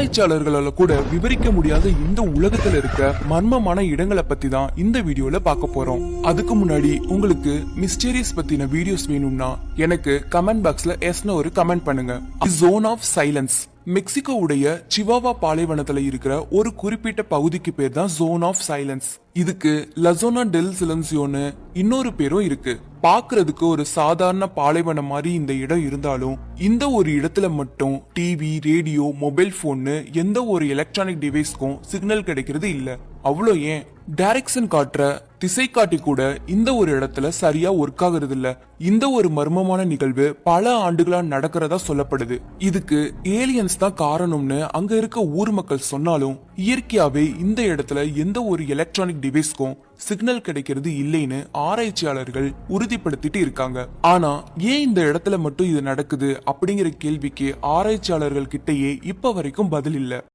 ஆராய்ச்சியாளர்களால கூட விவரிக்க முடியாத இந்த உலகத்துல இருக்க மர்மமான இடங்களை பத்தி தான் இந்த வீடியோல பார்க்க போறோம். அதுக்கு முன்னாடி உங்களுக்கு மிஸ்டீரியஸ் பத்தின வீடியோஸ் வேணும்னா எனக்கு கமெண்ட் பாக்ஸ்ல எஸ்னு ஒரு கமெண்ட் பண்ணுங்க. ஜோன் ஆஃப் சைலன்ஸ் மெக்சிகோவுடைய சிவாவா பாலைவனத்தில் இருக்கிற ஒரு குறிப்பிட்ட பகுதிக்கு பேர் தான் ஜோன் ஆஃப் சைலன்ஸ் இதுக்கு லசோனா டெல் சிலன்சியோன்னு இன்னொரு பேரும் இருக்கு. பாக்குறதுக்கு ஒரு சாதாரண பாலைவனம் மாதிரி இந்த இடம் இருந்தாலும் இந்த ஒரு இடத்துல மட்டும் டிவி ரேடியோ மொபைல் போன்னு எந்த ஒரு எலக்ட்ரானிக் டிவைஸ்க்கும் சிக்னல் கிடைக்கிறது இல்லை. அவ்வளோ ஏன்? டைரக்ஷன் காட்டுற திசை காட்டி கூட இந்த ஒரு இடத்துல சரியா ஒர்க் ஆகுறது இல்ல இந்த ஒரு மர்மமான நிகழ்வு பல ஆண்டுகளா நடக்கிறதா சொல்லப்படுது. இதுக்கு ஏலியன்ஸ் தான் காரணம்னு அங்க இருக்க ஊர் மக்கள் சொன்னாலும் இயற்கையாவே இந்த இடத்துல எந்த ஒரு எலக்ட்ரானிக் டிவைஸ்க்கும் சிக்னல் கிடைக்கிறது இல்லைன்னு ஆராய்ச்சியாளர்கள் உறுதிப்படுத்திட்டு இருக்காங்க. ஆனா ஏன் இந்த இடத்துல மட்டும் இது நடக்குது அப்படிங்கிற கேள்விக்கு ஆராய்ச்சியாளர்கள் கிட்டேயே இப்ப வரைக்கும் பதில் இல்லை.